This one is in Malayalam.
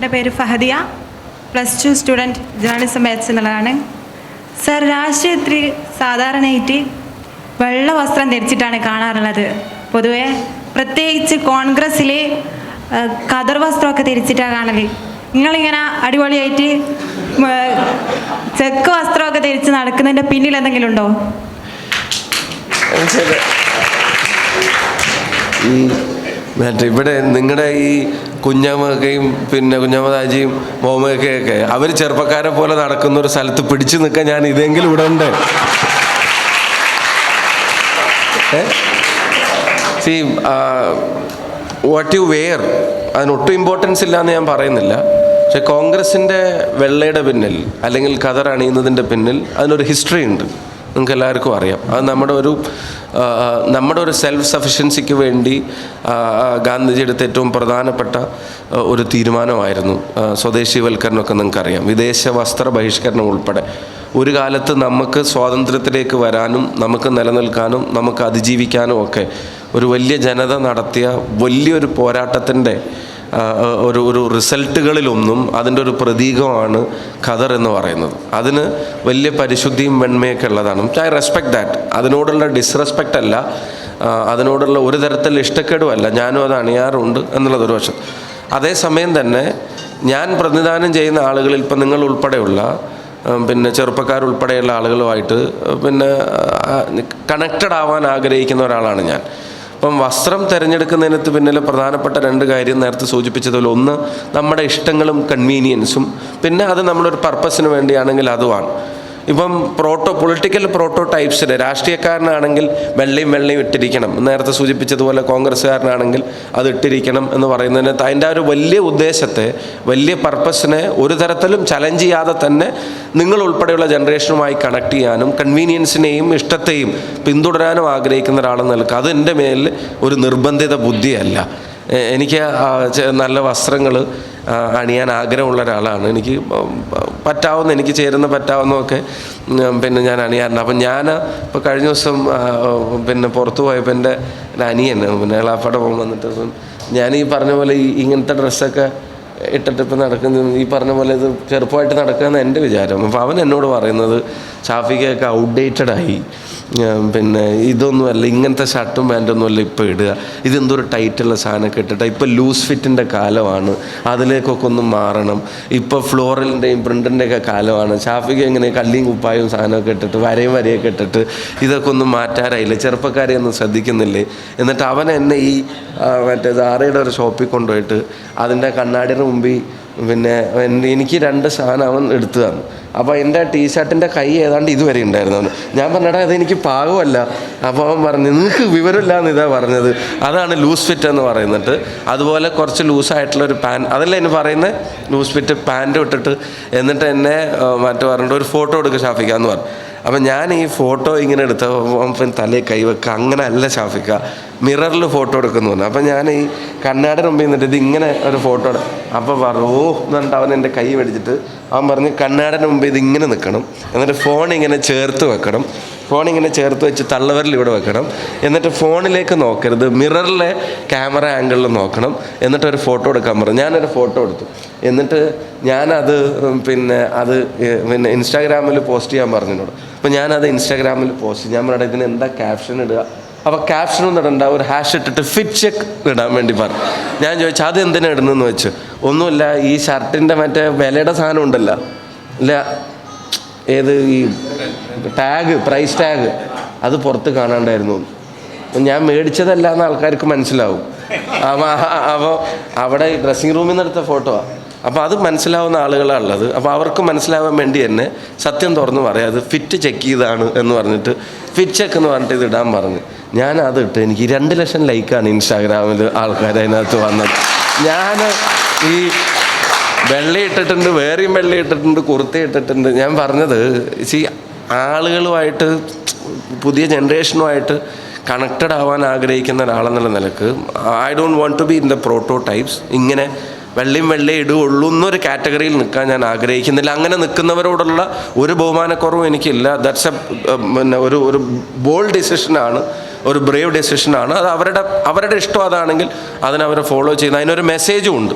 എന്റെ പേര് Fahadiya. Plus two student journalism batch എന്നുള്ളതാണ് സർ രാഷ്ട്രീയത്തിൽ സാധാരണയായിട്ട് വെള്ള വസ്ത്രം ധരിച്ചിട്ടാണ് കാണാറുള്ളത്. പൊതുവെ പ്രത്യേകിച്ച് കോൺഗ്രസ്സിൽ കതർ വസ്ത്രമൊക്കെ ധരിച്ചിട്ടാണ് കാണൽ. നിങ്ങളിങ്ങനെ അടിപൊളിയായിട്ട് ചെക്ക് വസ്ത്രമൊക്കെ ധരിച്ച് നടക്കുന്നതിന്റെ പിന്നിൽ എന്തെങ്കിലും ഉണ്ടോ? മറ്റേ ഇവിടെ നിങ്ങളുടെ ഈ കുഞ്ഞമ്മക്കയും പിന്നെ കുഞ്ഞമ്മദാജിയും മോമയൊക്കെയൊക്കെ അവർ ചെറുപ്പക്കാരെ പോലെ നടക്കുന്ന ഒരു സ്ഥലത്ത് പിടിച്ചു നിൽക്കാൻ ഞാൻ ഇതെങ്കിലും ഇവിടെ ഉണ്ട്. സി വാട്ട് യു വെയർ അതിനൊട്ടും ഇമ്പോർട്ടൻസ് ഇല്ല എന്ന് ഞാൻ പറയുന്നില്ല. പക്ഷെ കോൺഗ്രസിന്റെ വെള്ളയുടെ പിന്നിൽ അല്ലെങ്കിൽ കതർ അണിയുന്നതിന്റെ പിന്നിൽ അതിനൊരു ഹിസ്റ്ററി ഉണ്ട്. നിങ്ങൾക്ക് എല്ലാവർക്കും അറിയാം. അത് നമ്മുടെ ഒരു നമ്മുടെ ഒരു സെൽഫ് സഫിഷ്യൻസിക്ക് വേണ്ടി ഗാന്ധിജി എടുത്ത ഏറ്റവും പ്രധാനപ്പെട്ട ഒരു തീരുമാനമായിരുന്നു സ്വദേശിവൽക്കരണമൊക്കെ നിങ്ങൾക്കറിയാം. വിദേശ വസ്ത്ര ബഹിഷ്കരണം ഉൾപ്പെടെ. ഒരു കാലത്ത് നമുക്ക് സ്വാതന്ത്ര്യത്തിലേക്ക് വരാനും നമുക്ക് നിലനിൽക്കാനും നമുക്ക് അതിജീവിക്കാനും ഒക്കെ ഒരു വലിയ ജനത നടത്തിയ വലിയൊരു പോരാട്ടത്തിന്റെ ഒരു ഒരു റിസൾട്ടുകളിലൊന്നും അതിന്റെ ഒരു പ്രതീകമാണ് ഖദർ എന്ന് പറയുന്നത്. അതിന് വലിയ പരിശുദ്ധിയും വെണ്മയൊക്കെ ഉള്ളതാണ്. ഐ റെസ്പെക്ട് ദാറ്റ് അതിനോടുള്ള ഡിസ്റെസ്പെക്റ്റ് അല്ല. അതിനോടുള്ള ഒരു തരത്തിലുള്ള ഇഷ്ടക്കേടുമല്ല. ഞാനും അത് അണിയാറുണ്ട് എന്നുള്ളത് ഒരു വശം അതേസമയം തന്നെ ഞാൻ പ്രതിദാനം ചെയ്യുന്ന ആളുകളിൽ ഇപ്പം നിങ്ങൾ ഉൾപ്പെടെയുള്ള പിന്നെ ചെറുപ്പക്കാരുൾപ്പെടെയുള്ള ആളുകളുമായിട്ട് പിന്നെ കണക്റ്റഡ് ആവാൻ ആഗ്രഹിക്കുന്ന ഒരാളാണ് ഞാൻ. അപ്പം വസ്ത്രം തിരഞ്ഞെടുക്കുന്നതിനകത്ത് പിന്നിലെ പ്രധാനപ്പെട്ട രണ്ട് കാര്യം നേരത്തെ സൂചിപ്പിച്ചതുപോലെ ഒന്ന് നമ്മുടെ ഇഷ്ടങ്ങളും കൺവീനിയൻസും പിന്നെ അത് നമ്മളൊരു പർപ്പസിന് വേണ്ടിയാണെങ്കിൽ അതുമാണ്. ഇപ്പം പ്രോട്ടോ പൊളിറ്റിക്കൽ പ്രോട്ടോ ടൈപ്സിൽ രാഷ്ട്രീയക്കാരനാണെങ്കിൽ വെള്ളയും വെള്ളയും ഇട്ടിരിക്കണം. നേരത്തെ സൂചിപ്പിച്ചതുപോലെ കോൺഗ്രസ്സുകാരനാണെങ്കിൽ അത് ഇട്ടിരിക്കണം എന്ന് പറയുന്നതിന് അതിന്റെ ഒരു വലിയ ഉദ്ദേശത്തെ വലിയ പർപ്പസിനെ ഒരു തരത്തിലും ചലഞ്ച് ചെയ്യാതെ തന്നെ നിങ്ങൾ ഉൾപ്പെടെയുള്ള ജനറേഷനുമായി കണക്ട് ചെയ്യാനും കൺവീനിയൻസിനെയും ഇഷ്ടത്തെയും പിന്തുടരാനും ആഗ്രഹിക്കുന്ന ഒരാളെന്ന് നിൽക്കുക. അത് എന്റെ മേലിൽ ഒരു നിർബന്ധിത ബുദ്ധിയല്ല. എനിക്ക് നല്ല വസ്ത്രങ്ങൾ അണിയാൻ ആഗ്രഹമുള്ള ഒരാളാണ്. എനിക്ക് പറ്റാവുന്ന എനിക്ക് ചേരുന്ന പറ്റാവുന്നതൊക്കെ പിന്നെ ഞാൻ അണിയാറുണ്ട് അപ്പം ഞാൻ ഇപ്പോൾ കഴിഞ്ഞ ദിവസം പിന്നെ പുറത്തു പോയപ്പോൾ എന്റെ ഒരു അനിയൻ പിന്നെ ഇളാപ്പാട് പോകുമ്പോൾ വന്നിട്ട് ഞാൻ ഈ പറഞ്ഞ പോലെ ഈ ഇങ്ങനത്തെ ഡ്രസ്സൊക്കെ ഇട്ടിട്ട് ഇപ്പം നടക്കുന്ന. ഈ പറഞ്ഞ പോലെ ഇത് ചെറുപ്പമായിട്ട് നടക്കുകയെന്ന് എന്റെ വിചാരം. അപ്പോൾ അവൻ എന്നോട് പറയുന്നത് ഷാഫിക്കൊക്കെ ഔട്ട്ഡേറ്റഡ് ആയി. പിന്നെ ഇതൊന്നുമല്ല ഇങ്ങനത്തെ ഷർട്ടും പാന്റൊന്നുമല്ല ഇപ്പോൾ ഇടുക. ഇതെന്തൊരു ടൈറ്റുള്ള സാധനമൊക്കെ ഇട്ടിട്ട്. ഇപ്പോൾ ലൂസ് ഫിറ്റിന്റെ കാലമാണ്. അതിലേക്കൊക്കെ ഒന്ന് മാറണം. ഇപ്പോൾ ഫ്ലോറലിന്റെയും പ്രിന്റിന്റെയൊക്കെ കാലമാണ്. ഷാഫിക്ക് എങ്ങനെ കല്ലിയും കുപ്പായും സാധനമൊക്കെ ഇട്ടിട്ട് വരയും വരയൊക്കെ ഇട്ടിട്ട് ഇതൊക്കെ ഒന്നും മാറ്റാറായില്ല ചെറുപ്പക്കാരെ ഒന്നും ശ്രദ്ധിക്കുന്നില്ലേ? എന്നിട്ട് അവൻ എന്നെ ഈ മറ്റേ സാറയുടെ ഒരു ഷോപ്പിൽ കൊണ്ടുപോയിട്ട് അതിന്റെ കണ്ണാടിയുടെ മുമ്പിൽ പിന്നെ എനിക്ക് രണ്ട് സാധനം അവൻ എടുത്തു തന്നു അപ്പോൾ എന്റെ ടീഷർട്ടിന്റെ കൈ ഏതാണ്ട് ഇതുവരെ ഉണ്ടായിരുന്നു. ഞാൻ പറഞ്ഞടാ അതെനിക്ക് പാകമല്ല. അപ്പോൾ അവൻ പറഞ്ഞു നിങ്ങൾക്ക് വിവരമില്ല എന്ന് ഇതാ പറഞ്ഞത്. അതാണ് ലൂസ് ഫിറ്റ് എന്ന് പറയുന്നിട്ട് അതുപോലെ കുറച്ച് ലൂസായിട്ടുള്ള ഒരു പാൻ അതല്ല എന്നെ പറയുന്നത് ലൂസ് ഫിറ്റ് പാന്റ് ഇട്ടിട്ട്. എന്നിട്ട് എന്നെ മറ്റു പറഞ്ഞിട്ട് ഒരു ഫോട്ടോ എടുക്കുക ഷാഫിക്കാന്ന് പറഞ്ഞു. അപ്പം ഞാൻ ഈ ഫോട്ടോ ഇങ്ങനെ എടുത്ത തലയിൽ കൈവെക്കുക അങ്ങനെ അല്ല ഷാഫിക്ക. മിററിൽ ഫോട്ടോ എടുക്കുന്നു പറഞ്ഞു അപ്പം ഞാൻ ഈ കണ്ണാടി മുമ്പിൽ നിന്നിട്ട് ഇത് ഇങ്ങനെ ഒരു ഫോട്ടോ അപ്പോൾ പറഞ്ഞു ഓ എന്നിട്ട് അവൻ എന്റെ കൈ മേടിച്ചിട്ട് അവൻ പറഞ്ഞ് കണ്ണാടിന്റെ മുമ്പ് ഇത് ഇങ്ങനെ നിൽക്കണം എന്നിട്ട് ഫോൺ ഇങ്ങനെ ചേർത്ത് വെക്കണം. ഫോൺ ഇങ്ങനെ ചേർത്ത് വെച്ച് തള്ളവരിൽ ഇവിടെ വെക്കണം. എന്നിട്ട് ഫോണിലേക്ക് നോക്കരുത്. മിററിലെ ക്യാമറ ആംഗിളിൽ നോക്കണം. എന്നിട്ട് ഒരു ഫോട്ടോ എടുക്കാൻ പറഞ്ഞു ഞാനൊരു ഫോട്ടോ എടുത്തു. എന്നിട്ട് ഞാനത് പിന്നെ അത് പിന്നെ ഇൻസ്റ്റാഗ്രാമിൽ പോസ്റ്റ് ചെയ്യാൻ പറഞ്ഞു എന്നോട് അപ്പോൾ ഞാനത് ഇൻസ്റ്റാഗ്രാമിൽ പോസ്റ്റ്. ഞാൻ പറഞ്ഞത് ഇതിന് എന്താ ക്യാപ്ഷൻ ഇടുക? അപ്പോൾ ക്യാപ്ഷൻ ഒന്നും ഇടണ്ട. ഒരു ഹാഷ് ഇട്ടിട്ട് ഫിറ്റ് ചെക്ക് ഇടാൻ വേണ്ടി പറഞ്ഞു. ഞാൻ ചോദിച്ചു അത് എന്തിനാ ഇടുന്നതെന്ന് വെച്ച്? ഒന്നുമില്ല ഈ ഷർട്ടിന്റെ മറ്റേ വിലയുടെ സാധനം ഉണ്ടല്ലോ. അല്ല ഏത് ഈ ടാഗ് പ്രൈസ് ടാഗ് അത് പുറത്ത് കാണാണ്ടായിരുന്നു. ഞാൻ മേടിച്ചതല്ല എന്ന് ആൾക്കാർക്ക് മനസ്സിലാവും. അപ്പോൾ അവിടെ ഡ്രസ്സിങ് റൂമിൽ നിന്ന് എടുത്ത ഫോട്ടോ അപ്പോൾ അത് മനസ്സിലാവുന്ന ആളുകളാണ് ഉള്ളത് അപ്പോൾ അവർക്ക് മനസ്സിലാവാൻ വേണ്ടി തന്നെ സത്യം തുറന്ന് പറയാം. അത് ഫിറ്റ് ചെക്ക് ചെയ്താണ് എന്ന് പറഞ്ഞിട്ട് ഫിറ്റ് ചെക്ക് എന്ന് പറഞ്ഞിട്ട് ഇത് ഇടാൻ പറഞ്ഞു. ഞാൻ അത് ഇട്ട് എനിക്ക് രണ്ട് ലക്ഷം ലൈക്കാണ് ഇൻസ്റ്റാഗ്രാമിൽ ആൾക്കാർ അതിനകത്ത് വന്നത്. ഞാൻ ഈ വെള്ളി ഇട്ടിട്ടുണ്ട് വേറെയും വെള്ളി ഇട്ടിട്ടുണ്ട് കുർത്തി ഇട്ടിട്ടുണ്ട്. ഞാൻ പറഞ്ഞത് സി ആളുകളുമായിട്ട് പുതിയ ജനറേഷനുമായിട്ട് കണക്റ്റഡ് ആവാൻ ആഗ്രഹിക്കുന്ന ഒരാളെന്നുള്ള നിലയ്ക്ക് I don't want to be in the prototypes ഇങ്ങനെ വെള്ളയും വെള്ളയും ഇടുകയുള്ളൂ എന്നൊരു കാറ്റഗറിയിൽ നിൽക്കാൻ ഞാൻ ആഗ്രഹിക്കുന്നില്ല. അങ്ങനെ നിൽക്കുന്നവരോടുള്ള ഒരു ബഹുമാനക്കുറവും എനിക്കില്ല. ദാറ്റ്സ് എ പിന്നെ ഒരു ഒരു ബോൾഡ് ഡിസിഷനാണ് ഒരു ബ്രേവ് ഡിസിഷനാണ് അത് അവരുടെ അവരുടെ ഇഷ്ടം അതാണെങ്കിൽ അതിനവരെ ഫോളോ ചെയ്യുന്ന അതിനൊരു മെസ്സേജും ഉണ്ട്.